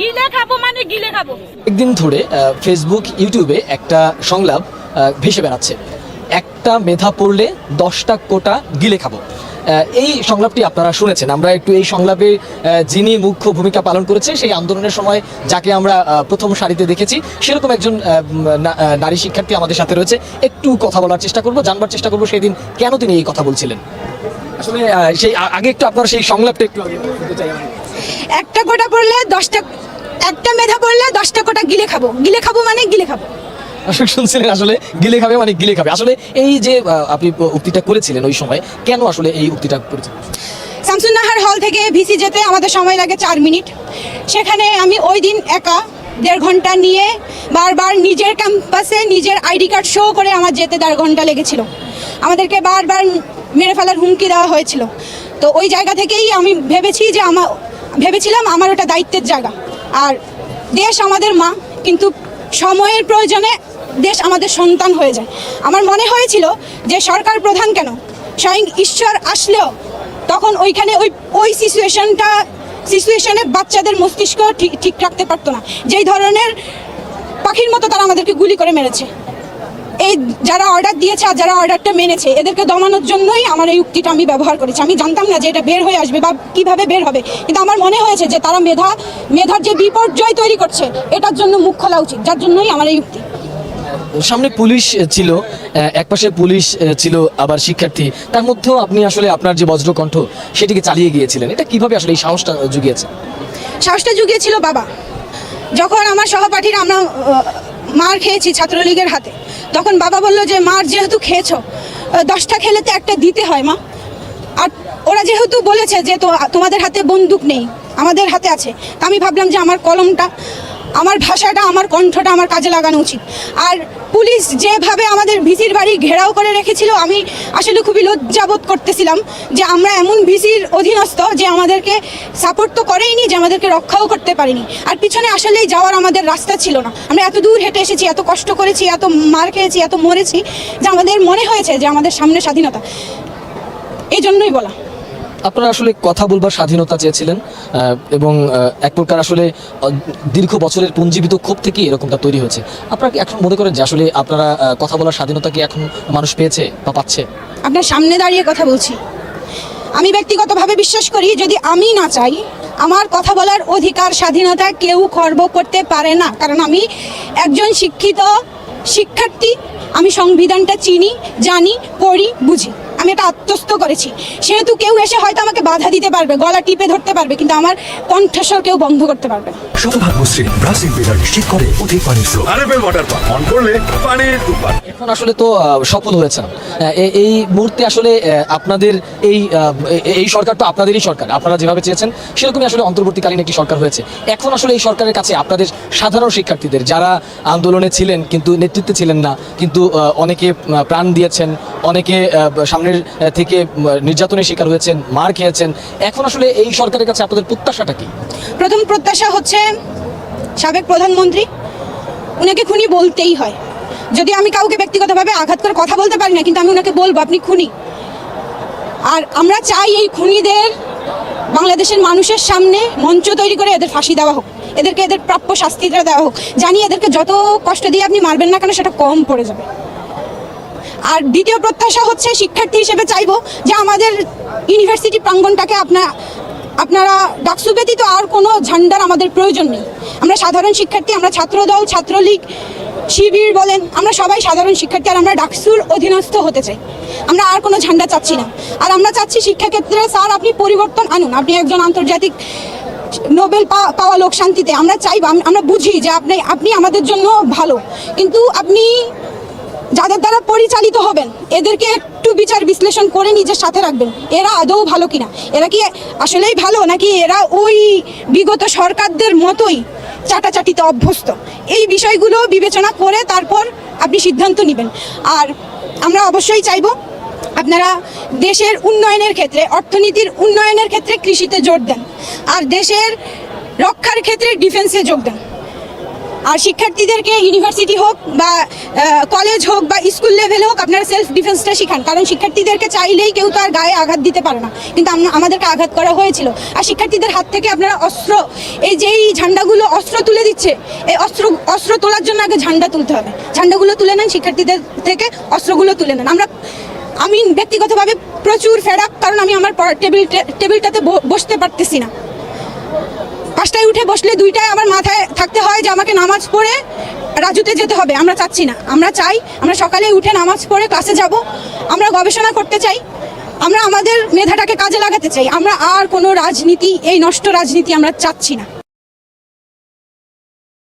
গিলে খাব মানে গিলে খাব। একদিন ধরে ফেসবুক ইউটিউবে একটা সংলাপ ভেসে বেড়াচ্ছে। একটা মেধা পড়লে দশটা কোটা গিলে খাব। এই সংলাপটি আপনারা শুনেছেন। আমরা একটু এই সংলাপে যিনি মুখ্য ভূমিকা পালন করেছে সেই আন্দোলনের সময় যাকে আমরা প্রথম সারিতে দেখেছি সেরকম একজন নারী শিক্ষার্থী আমাদের সাথে রয়েছে। একটু কথা বলার চেষ্টা করব জানবার চেষ্টা করব সেদিন কেন তিনি এই কথা বলছিলেন। আসলে সেই আগে একটু আপনার সেই সংলাপটা একটু। একটা কোটা পড়লে দশটা একটা মেধা পড়লে দশটা কোটা গিলে খাব। গিলে খাব মানে গিলে খাব। শুনছিলেন আসলে গিলে খাবে মানে গিলে খাবে। আসলে এই যে আপনি উক্তিটা করেছিলেন ওই সময় কেন আসলে এই উক্তিটা করেছিলেন? শামসুন্নাহার হল থেকে ভিসি যেতে আমাদের সময় লাগে চার মিনিট। সেখানে আমি ওই দিন একা দেড় ঘণ্টা নিয়ে বারবার নিজের ক্যাম্পাসে নিজের আইডি কার্ড শো করে আমার যেতে দেড় ঘণ্টা লেগেছিল। আমাদেরকে বারবার মেরে ফেলার হুমকি দেওয়া হয়েছিল। তো ওই জায়গা থেকেই আমি ভেবেছি যে আমার ভেবেছিলাম আমার ওটা দায়িত্বের জায়গা। আর দেশ আমাদের মা, কিন্তু সময়ের প্রয়োজনে দেশ আমাদের সন্তান হয়ে যায়। আমার মনে হয়েছিল যে সরকার প্রধান কেন? স্বয়ং ঈশ্বর আসলেও তখন ওইখানে ওই ওই সিচুয়েশনটা, সিচুয়েশনে বাচ্চাদের মস্তিষ্ক ঠিক ঠিক রাখতে পারতো না। যেই ধরনের পাখির মতো তারা আমাদেরকে গুলি করে মেরেছে। এই যারা অর্ডার দিয়েছে আর যারা অর্ডারটা মেনেছে এদেরকে দমানোর জন্যই আমার এই উক্তিটা আমি ব্যবহার করেছি। আমি জানতাম না যে এটা বের হয়ে আসবে বা কীভাবে বের হবে। কিন্তু আমার মনে হয়েছে যে তারা মেধা মেধার যে বিপর্যয় তৈরি করছে এটার জন্য মুখ খোলা উচিত। যার জন্যই আমার এই উক্তি। সামনে পুলিশ ছিল একপাশে পুলিশ ছিল আবার শিক্ষার্থী। তার মধ্যেও আপনি আসলে আপনার যে বজ্রকণ্ঠ সেটিকে চালিয়ে গিয়েছিলেন। এটা কীভাবে আসলে এই সাহসটা জুগিয়েছে? সাহসটা জুগিয়েছিল বাবা। যখন আমার সহপাঠীরা আমরা মার খেয়েছি ছাত্রলীগের হাতে তখন বাবা বলল যে, মার যেহেতু খেয়েছো দশটা খেলে তো একটা দিতে হয় মা। আর ওরা যেহেতু বলেছে যে তোমাদের হাতে বন্দুক নেই, আমাদের হাতে আছে। আমি ভাবলাম যে, আমার কলমটা আমার ভাষাটা, আমার কণ্ঠটা আমার কাজে লাগানো উচিত। আর পুলিশ যেভাবে আমাদের ভিসির বাড়ি ঘেরাও করে রেখেছিল, আমি আসলে খুবই লজ্জাবোধ করতেছিলাম যে আমরা এমন ভিসির অধীনস্থ যে আমাদেরকে সাপোর্ট তো করেইনি, যে আমাদেরকে রক্ষাও করতে পারিনি। আর পিছনে আসলেই যাওয়ার আমাদের রাস্তা ছিল না। আমরা এত দূর হেঁটে এসেছি, এত কষ্ট করেছি, এত মার খেয়েছি, এত মরেছি যে আমাদের মনে হয়েছে যে আমাদের সামনে স্বাধীনতা। এই জন্যই বলা। আপনারা আসলে কথা বলবার স্বাধীনতা চেয়েছিলেন এবং এক প্রকার আসলে দীর্ঘ বছরের পুঞ্জীবিত ক্ষোভ থেকে এরকমটা তৈরি হয়েছে। আপনারা এখন মনে করেন যে আসলে আপনারা কথা বলার স্বাধীনতা কি এখন মানুষ পেয়েছে বা পাচ্ছে? আপনার সামনে দাঁড়িয়ে কথা বলছি। আমি ব্যক্তিগতভাবে বিশ্বাস করি, যদি আমি না চাই, আমার কথা বলার অধিকার, স্বাধীনতা কেউ খর্ব করতে পারে না। কারণ আমি একজন শিক্ষিত শিক্ষার্থী, আমি সংবিধানটা চিনি, জানি, পড়ি, বুঝি। আমি এটা আত্মস্থ করেছি। সেহেতু কেউ এসে হয়তো আমাকে বাধা দিতে পারবে গলা টিপে ধরতে পারবে কিন্তু আমার কণ্ঠস্বর কেউ বন্ধ করতে পারবে শতভাগ মসৃণ ব্রাসিং নিশ্চিত করে অধিক পানির স্রোত। আরএফএল ওয়াটার পাম্প অন করলে পানির উৎপাদ এখন আসলে তো সফল হয়েছেন এই মুহূর্তে আসলে আপনাদের এই এই সরকার তো আপনাদেরই সরকার। আপনারা যেভাবে চেয়েছেন সেরকমই আসলে অন্তর্বর্তীকালীন একটি সরকার হয়েছে। এখন আসলে এই সরকারের কাছে আপনাদের সাধারণ শিক্ষার্থীদের যারা আন্দোলনে ছিলেন কিন্তু নেতৃত্বে ছিলেন না কিন্তু অনেকে প্রাণ দিয়েছেন অনেকে আহ, আহ, থেকে নির্যাতনের শিকার হয়েছেন মার খেয়েছেন। এখন আসলে এই সরকারের কাছে আপনাদের প্রত্যাশাটা কি? প্রথম প্রত্যাশা হচ্ছে সাবেক প্রধানমন্ত্রী উনাকে খুনি বলতেই হয়। যদি আমি কাউকে ব্যক্তিগতভাবে আঘাত করে কথা বলতে পারি না কিন্তু আমি ওনাকে বলব আপনি খুনি। আর আমরা চাই এই খুনিদের বাংলাদেশের মানুষের সামনে মঞ্চ তৈরি করে এদের ফাঁসি দেওয়া হোক। এদেরকে এদের প্রাপ্য শাস্তিটা দেওয়া হোক। জানি এদেরকে যত কষ্ট দিয়ে আপনি মারবেন না কেন সেটা কম পড়ে যাবে। আর দ্বিতীয় প্রত্যাশা হচ্ছে শিক্ষার্থী হিসেবে চাইব যে আমাদের ইউনিভার্সিটি প্রাঙ্গণটাকে আপনার আপনারা ডাকসু ব্যতীত আর কোনো ঝান্ডার আমাদের প্রয়োজন নেই। আমরা সাধারণ শিক্ষার্থী, আমরা ছাত্রদল, ছাত্রলীগ, শিবির বলেন, আমরা সবাই সাধারণ শিক্ষার্থী আর আমরা ডাকসুর অধীনস্থ হতে চাই। আমরা আর কোনো ঝান্ডা চাচ্ছি না। আর আমরা চাচ্ছি শিক্ষাক্ষেত্রে, স্যার, আপনি পরিবর্তন আনুন। আপনি একজন আন্তর্জাতিক নোবেল পাওয়া লোক শান্তিতে। আমরা চাইব আমরা বুঝি যে আপনি আপনি আমাদের জন্য ভালো। কিন্তু আপনি যাদের দ্বারা পরিচালিত হবেন, এদেরকে একটু বিচার বিশ্লেষণ করে নিজের সাথে রাখবেন। এরা আদৌ ভালো কিনা? এরা কি আসলেই ভালো, নাকি এরা ওই বিগত সরকারদের মতোই চাটাচাটিতে অভ্যস্ত? এই বিষয়গুলো বিবেচনা করে তারপর আপনি সিদ্ধান্ত নেবেন। আর আমরা অবশ্যই চাইব আপনারা দেশের উন্নয়নের ক্ষেত্রে, অর্থনীতির উন্নয়নের ক্ষেত্রে কৃষিতে জোর দেন। আর দেশের রক্ষার ক্ষেত্রে ডিফেন্সে যোগ দেন। আর শিক্ষার্থীদেরকে ইউনিভার্সিটি হোক বা কলেজ হোক বা স্কুল লেভেল হোক আপনারা সেলফ ডিফেন্সটা শিখান। কারণ শিক্ষার্থীদেরকে চাইলেই কেউ তো আর গায়ে আঘাত দিতে পারে না। কিন্তু আমাদেরকে আঘাত করা হয়েছিল। আর শিক্ষার্থীদের হাত থেকে আপনারা অস্ত্র, এই যেই ঝান্ডাগুলো অস্ত্র তুলে দিচ্ছে, এই অস্ত্র অস্ত্র তোলার জন্য আগে ঝান্ডা তুলতে হবে। ঝান্ডাগুলো তুলে নেন, শিক্ষার্থীদের থেকে অস্ত্রগুলো তুলে নেন। আমরা, আমি ব্যক্তিগতভাবে প্রচুর ফেরাক কারণ আমি আমার টেবিল, টেবিলটাতে বসতে পারতেছি না। পাঁচটায় উঠে বসলে দুইটায় আমার মাথায় থাকতে হয় যে আমাকে নামাজ পড়ে রাজুতে যেতে হবে। আমরা চাচ্ছি না। আমরা চাই আমরা সকালে উঠে নামাজ পড়ে ক্লাসে যাব। আমরা গবেষণা করতে চাই। আমরা আমাদের মেধাটাকে কাজে লাগাতে চাই। আমরা আর কোনো রাজনীতি, এই নষ্ট রাজনীতি আমরা চাচ্ছি না।